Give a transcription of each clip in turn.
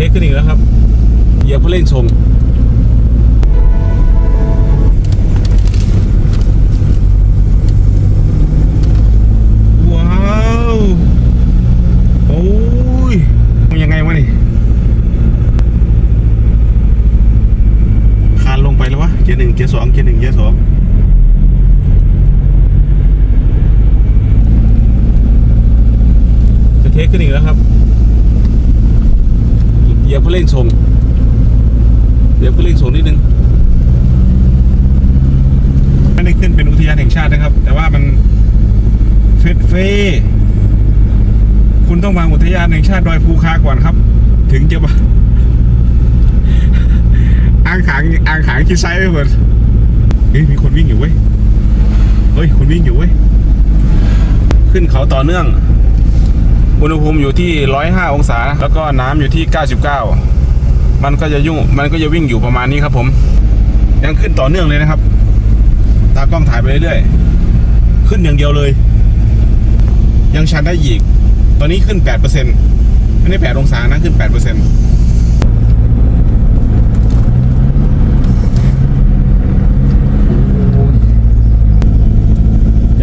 เทคขึ้นอีกแล้วครับเหยียบเพื่อเร่งส่งว้าวโอ้ยมันยังไงวะนี่คานลงไปแล้ววะเกียร์หนึ่งเกียร์สองเกียร์หนึ่งเกียร์สองจะเทคขึ้นอีกแล้วครับ เหยียบเพื่อเร่งส่งเหยียบเพื่อเร่งส่งนิดนึงไม่ได้ขึ้นเป็นอุทยานแห่งชาตินะครับ แต่ว่ามันเฟสเฟคุณต้องมาอุทยานแห่งชาติดอยภูคาก่อนครับ ถึงจะมาอ่างขางอ่างขางคิดไซส์ไปหมดเฮ้ยมีคนวิ่งอยู่เว้ยเฮ้ยคนวิ่งอยู่เว้ยขึ้นเขาต่อเนื่อง อุณหภูมิอยู่ที่ 105 องศา แล้วก็น้ำอยู่ที่ 99 มันก็จะยุ่งมันก็จะวิ่งอยู่ประมาณนี้ครับผม ยังขึ้นต่อเนื่องเลยนะครับ ตากล้องถ่ายไปเรื่อยๆ ขึ้นอย่างเดียวเลย ยังชันได้อีก ตอนนี้ขึ้น 8%ไม่ได้ 8 องศานะขึ้น 8%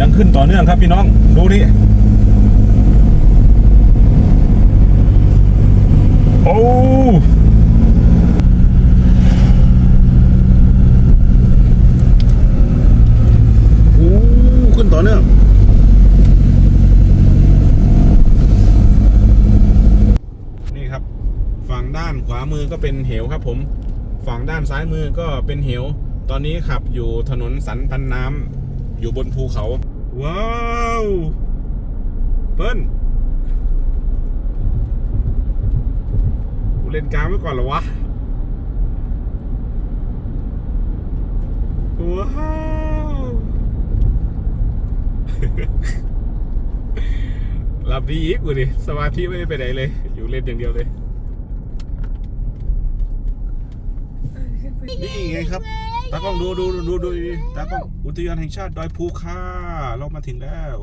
ยังขึ้นต่อเนื่องครับพี่น้อง ดูนี่ โอ้ โอ้ขึ้นต่อเนื่อง นี่ครับ ฝั่งด้านขวามือก็เป็นเหวครับผม ฝั่งด้านซ้ายมือก็เป็นเหว ตอนนี้ขับอยู่ถนนสันปันน้ำอยู่บนภูเขา ว้าวเปิ้ลกูเล่นกลางไว้ก่อนหรอวะ ว้าวหลับดีอีกกูดิสมาธิไม่ได้ไปไหนเลย อยู่เล่นอย่างเดียวเลย นี่ไงครับ ตากล้องดูดูดูดูตากล้องอุทยานแห่งชาติดอยภูคาเรามาถึงแล้ว